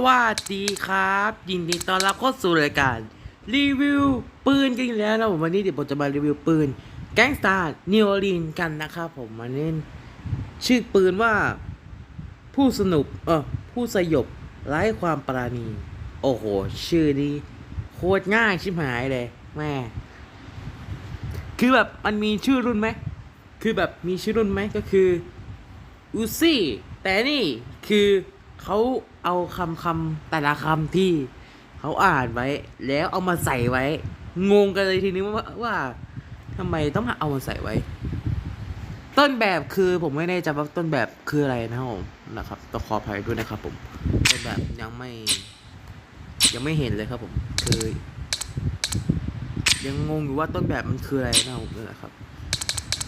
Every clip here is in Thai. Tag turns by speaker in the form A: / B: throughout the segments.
A: สวัสดีครับ ยินดีต้อนรับเข้าสู่รายการ รีวิวปืนกันอีกแล้วนะผมวันนี้เดี๋ยวผมจะมารีวิวปืน แก๊งสตาร์นิวอลีนกันนะครับผมมันเน้นชื่อปืนว่า ผู้สนุกเออผู้สยบไร้ความปราณี โอ้โห ชื่อนี้โคตรง่ายชิบหายเลยแม่คือแบบมันมีชื่อรุ่นไหมคือแบบมีชื่อรุ่นไหมก็คืออูซี่แต่นี่คือ เขาเอาคำคำแต่ละคำที่เขาอ่านไว้ แล้วเอามาใส่ไว้ งงกันเลยทีนี้ว่าว่าทำไมต้องมาเอามาใส่ไว้ ต้นแบบคือผมไม่แน่ใจว่าต้นแบบคืออะไรนะครับผมนะครับต้องขออภัยด้วยนะครับ ผมต้นแบบยังไม่ ยังไม่เห็นเลยครับ ผมคือยังงงอยู่ว่าต้นแบบมันคืออะไรนะครับผมนะครับ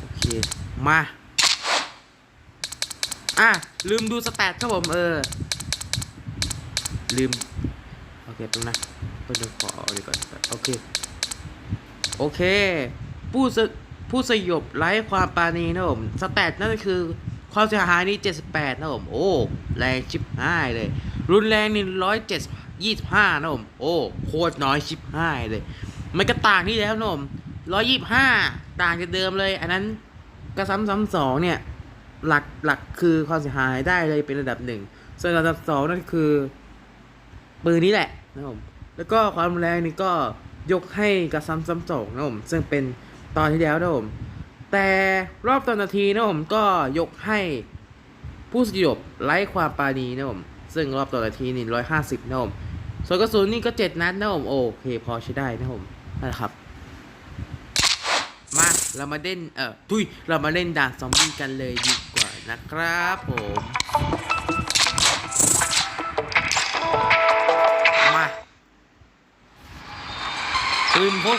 A: โอเคมา อะ ลืมดูสแตทครับผมเออ ลืม โอเคตรงนะต้นเดี๋ยวขอเอาดีก่อนโอเค โอเค ผู้สผู้สยบไร้ความปราณีนะผมสแตทนั่นก็คือความเสียหายนี่78 นะผม โอ้ แรงชิบห้ายเลย รุนแรงนี่ร้อยเจ็ดยี่สิบห้านะผม โอ้ โคตรน้อยชิบห้ายเลย มันก็ต่างที่แล้วนะผมร้อยยี่สิบห้าต่างจากเดิมเลย อันนั้นกระซ้ำซ้ำสองเนี่ย หลักหลักคือความเสียหายได้เลยเป็นระดับหนึ่งส่วนระดับสองนั่นคือปืนนี้แหละนะครับผมแล้วก็ความแรงนี่ก็ยกให้กระซ้ำซ้ำสองนะครับผมซึ่งเป็นตอนที่แล้วนะครับผมแต่รอบตอนนาทีนะครับผมก็ยกให้ผู้สยบไร้ความปาณีนะครับผมซึ่งรอบต่อนาทีนี่ร้อยห้าสิบนะครับผมส่วนกระสุนนี่ก็เจ็ดนัดนะครับผมโอเคพอใช้ได้นะครับผมนั่นแหละครับ เรามาเล่นเอ่อทุยเรามาเล่นด่านซอมบี้กันเลยดีกว่านะครับผมมาปืนพก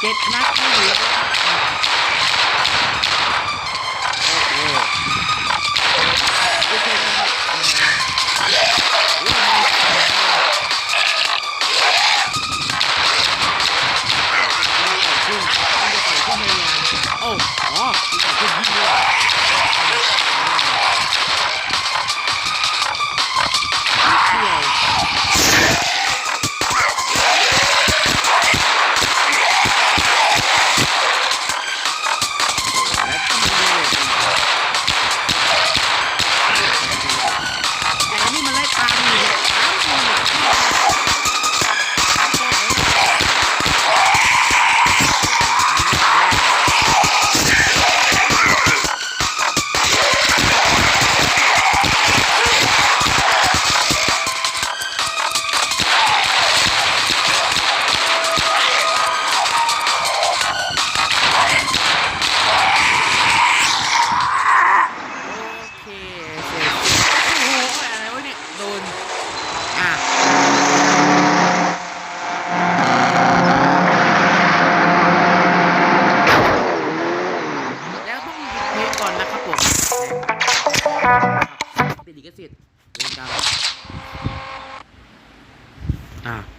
A: เจ็ดนัดไม่เหลือโอ้โห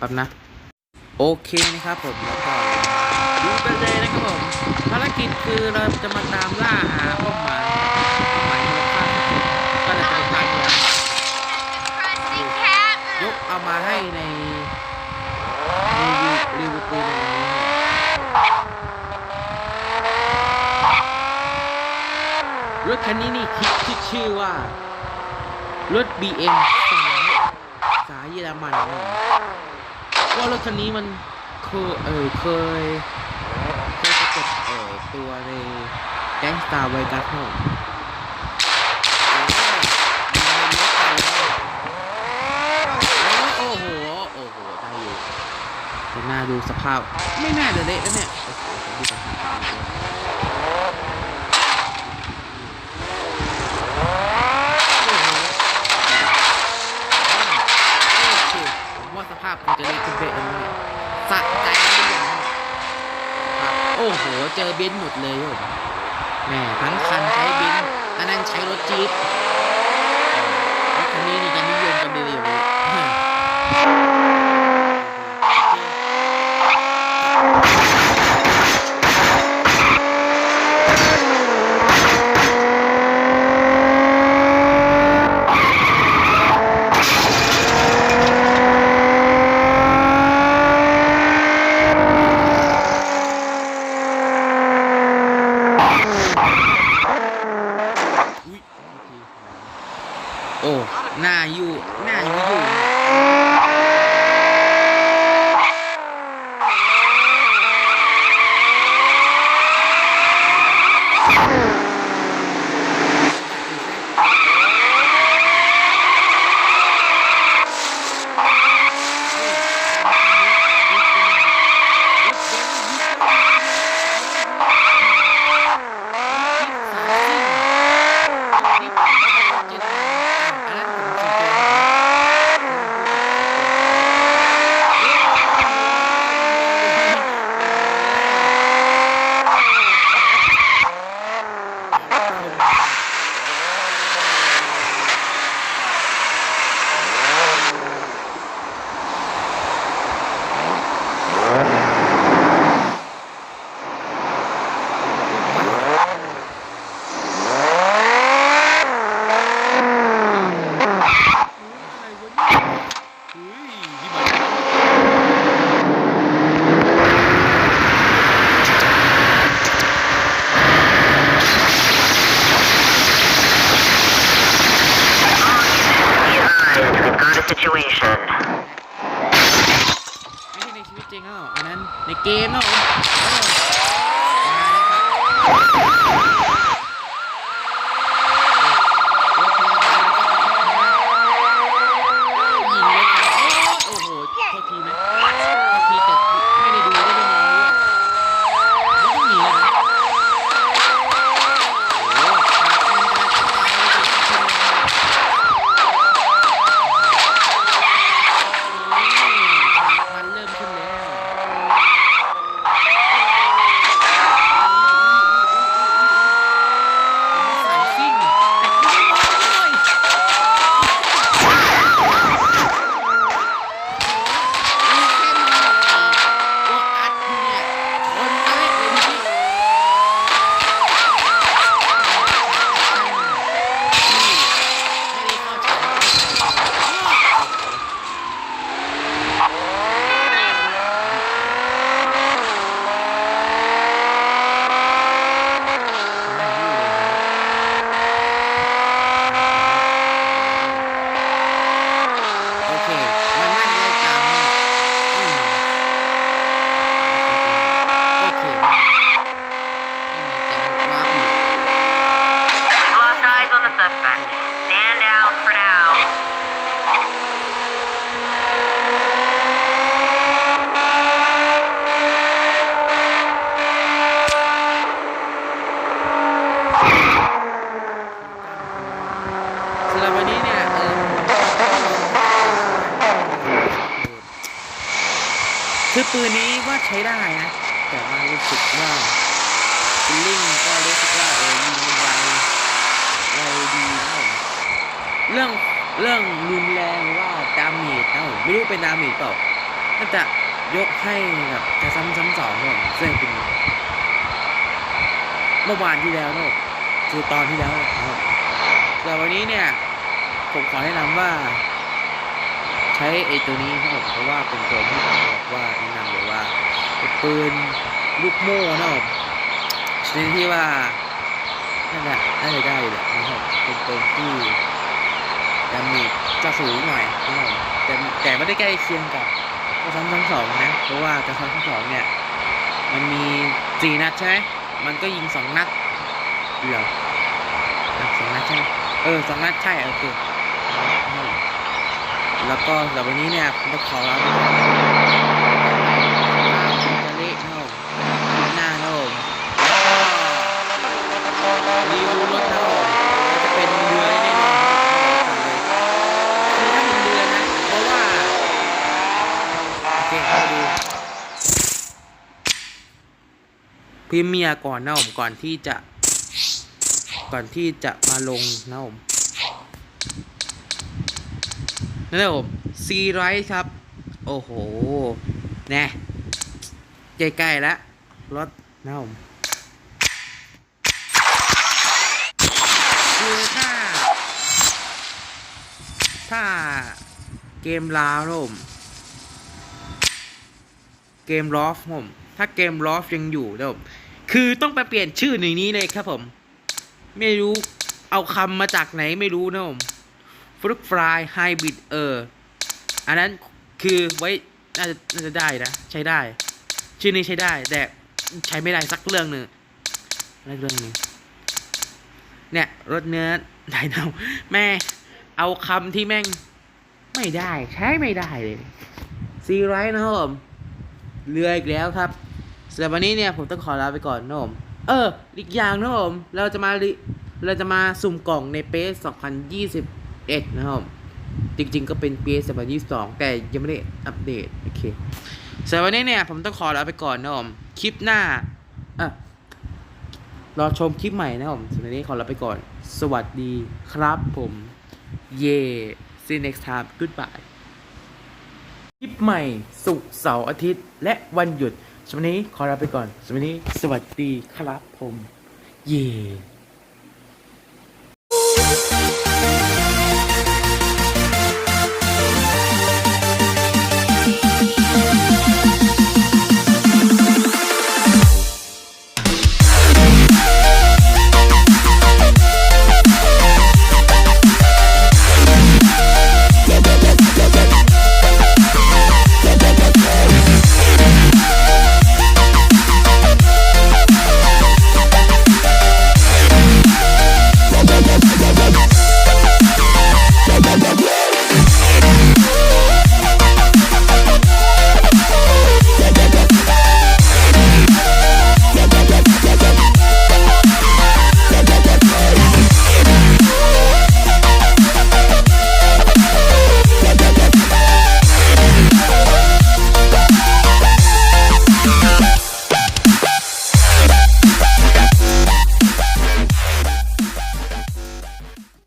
A: อะแป๊บนะ โอเคนะครับผมแล้วก็ดูกันเลยนะครับผมภารกิจคือเราจะมาตามล่าหาเป้าหมายเป้าหมายมูลค่าก็จะเป็นการยกเอามาให้ในรีวิวรีวิวปืนรถคันนี้นี่คิดที่ชื่อว่ารถ BM สายสายเยอรมันนะครับผม ว่ารถคันนี้มันเคยเออเคยเคยประกบเออตัวในแก๊งสตาร์ไวกัสโนโอ้โห โอ้โห ได้อยู่แต่น่าดูสภาพ ไม่น่าจะเละนะเนี่ยว่าสภาพคงจะเละขึ้นเป๊ะแล้วเนี่ยสะใจหรือยังครับ โอ้โห เจอเบนซ์หมดเลยโยมแหม่ทั้งคันใช้เบนซ์อันนั้นใช้รถจี๊ปรถคันนี้นี่จะนิยม ได้นะ แต่ว่ารู้สึกว่าฟิลลิ่งก็รู้สึกว่าเออยิงมันไวไวดีนะผมเรื่องเรื่องรุนแรงว่าดาเมจนะผมไม่รู้เป็นดาเมจเปล่าน่าจะยกให้แบบจะซ้ำซ้ำสองนะผมซึ่งเป็นเมื่อวานที่แล้วนะผมคือตอนที่แล้วนะครับแต่วันนี้เนี่ย ผมขอแนะนำว่าใช้ไอ้ตัวนี้ครับผมเพราะว่าเป็นตัวที่ผมบอกว่าแนะนำเลยว่าเปืนลูกโม่นะผมชนิดที่ว่านั่นแหละน่าจะได้แหละนะครับเป็นปืนที่ดาเมจจะสูงหน่อยนะครับแต่แต่ไม่ได้ใกล้เคียงกับกระซ้ำทั้งสองนะเพราะว่ากระซ้ำทั้งสองเนี่ยมันมีสี่นัดใช่ไหมมันก็ยิงสองนัดเหรออะสองนัดใช่ไหมเออสองนัดใช่โอเคแล้วก็แต่วันนี้เนี่ยผมต้องขอลาไปก่อนจะเละเท่าคลิปหน้าเท่าแล้วก็รีวิวรถเท่าก็จะเป็นเรือแน่นอนคือถ้าเป็นเรือนะ เพราะว่า โอเคมาดู พรีเมียร์ก่อนนะผมก่อนที่จะ ก่อนที่จะมาลงนะผมนั่นแหละผมซีไรท์ครับ โอ้โหแน่ใกล้ๆแล้วรถนะผมคือถ้า ถ้าเกมลาวนะผมเกมลอฟผม ถ้าเกมลอฟยังอยู่นะผมคือต้องไปเปลี่ยนชื่อในนี้เลยครับผม ไม่รู้เอาคำมาจากไหนไม่รู้นะผมฟลุกฟรายไฮบริดเออ อันนั้นคือไว้น่าจะน่าจะได้นะ ใช้ได้ ชื่อนี้ใช้ได้ แต่ใช้ไม่ได้สักเรื่องหนึ่งสักเรื่องหนึ่งเนี่ยรถเนื้อไดโนแม่เอาคำที่แม่ง ไม่ได้ ใช้ไม่ได้เลย ซีไรท์นะครับผมเรืออีกแล้วครับำหรับวันนี้เนี่ยผมต้องขอลาไปก่อนนะผมเออ อีกอย่างนะผมเราจะมาริเราจะมาสุ่มกล่องในเปส2021 นะครับผมจริงๆ ก็เป็นเปส2022 แต่ยังไม่ได้อัปเดต โอเคสำหรับวันนี้เนี่ยผมต้องขอลาไปก่อนนะผมคลิปหน้าอะรอชมคลิปใหม่นะผมสำหรับวันนี้ขอลาไปก่อน สวัสดีครับผม เย่ see you next time goodbye คลิปใหม่สุกเสาร์อาทิตย์ และวันหยุด สวัสดีขอลาไปก่อน สวัสดีสวัสดีครับผม เย่